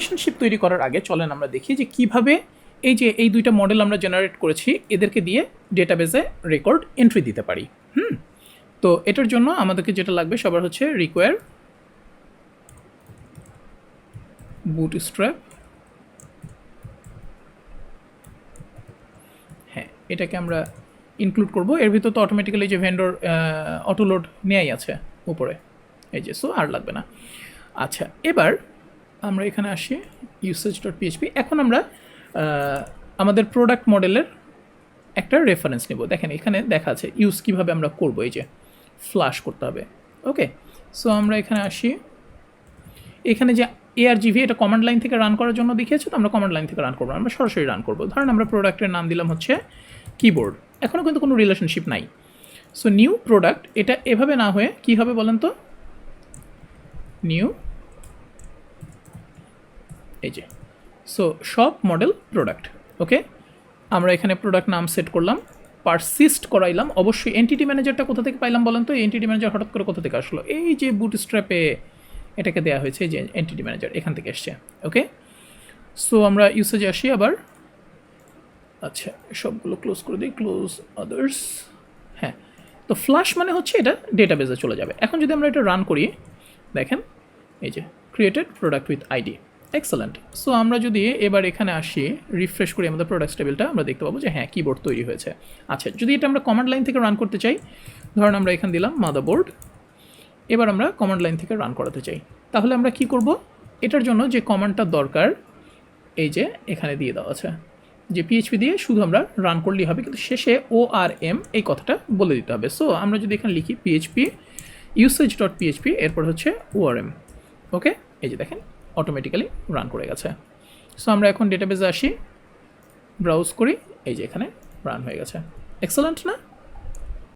Relationship তৈরি করার আগে চলেন আমরা দেখি যে কীভাবে এই যে এই দুইটা মডেল আমরা জেনারেট করেছি, এদেরকে দিয়ে ডেটাবেজে রেকর্ড এন্ট্রি দিতে পারি। হুম? তো এটার জন্য আমাদেরকে যেটা লাগবে সবার হচ্ছে রিকোয়ার বুট স্ট্র্যাপ হ্যাঁ এটাকে আমরা ইনক্লুড করব। এর ভিতর তো অটোমেটিক্যালি যে ভেন্ডর অটোলোড নেয়াই আছে উপরে। এই যে সো আর লাগবে না। আচ্ছা এবার আমরা এখানে আসি ইউসেজ ডট পিএইচপি এখন আমরা আমাদের প্রোডাক্ট মডেলের একটা রেফারেন্স নেব। দেখেন, এখানে দেখা আছে ইউজ কীভাবে আমরা করব, এই যে ফ্লাশ করতে হবে। ওকে সো আমরা এখানে আসি। এখানে যে এআরজিভি এটা কমান্ড লাইন থেকে রান করার জন্য দেখিয়েছে, তো আমরা কমান্ড লাইন থেকে রান করব, আমরা সরাসরি রান করব। ধরেন, আমরা প্রোডাক্টের নাম দিলাম হচ্ছে কিবোর্ড এখনও কিন্তু কোনো রিলেশনশিপ নাই। সো নিউ প্রোডাক্ট এটা এভাবে না হয়ে কী হবে বলেন তো? নিউ এই যে। সো সব মডেল প্রোডাক্ট ওকে আমরা এখানে প্রোডাক্ট নাম সেট করলাম পারসিস্ট করাইলাম। অবশ্যই এনটিটি ম্যানেজারটা কোথা থেকে পাইলাম বলেন তো? এনটিটি ম্যানেজার হঠাৎ করে কোথা থেকে আসলো? এই যে বুট স্ট্র্যাপে এটাকে দেওয়া হয়েছে যে এনটিটি ম্যানেজার এখান থেকে এসছে ওকে সো আমরা ইউসেজে আসি আবার। আচ্ছা সবগুলো ক্লোজ করে দিই ক্লোজ আদার্স হ্যাঁ। তো ফ্লাশ মানে হচ্ছে এটা ডেটাবেজে চলে যাবে। এখন যদি আমরা এটা রান করি, দেখেন, এই যে created product with ID excellent so আমরা যদি এবার এখানে আসি রিফ্রেশ করি আমাদের প্রোডাক্ট টেবিলটা আমরা দেখতে পাবো যে হ্যাঁ কিবোর্ড তৈরি হয়েছে। আচ্ছা যদি এটা আমরা কমান্ড লাইন থেকে রান করতে চাই, ধরুন আমরা এখানে দিলাম মাদারবোর্ড এবার আমরা কমান্ড লাইন থেকে রান করাতে চাই। তাহলে আমরা কি করব? এটার জন্য যে কমান্ডটা দরকার, এই যে এখানে দিয়ে দেওয়া আছে। যে পিএইচপি দিয়ে শুধু আমরা রান করলেই হবে, কিন্তু শেষে ও আর এম এই কথাটা বলে দিতে হবে। সো আমরা যদি এখানে লিখি পিএইচপি ইউসেজ ডট পিএইচপি এরপর হচ্ছে ও আর এম ওকে এই যে দেখেন। অটোমেটিক্যালি রান করে গেছে। সো আমরা এখন ডেটাবেজে আসি ব্রাউজ করি, এই যে এখানে রান হয়ে গেছে। এক্সেলেন্ট না?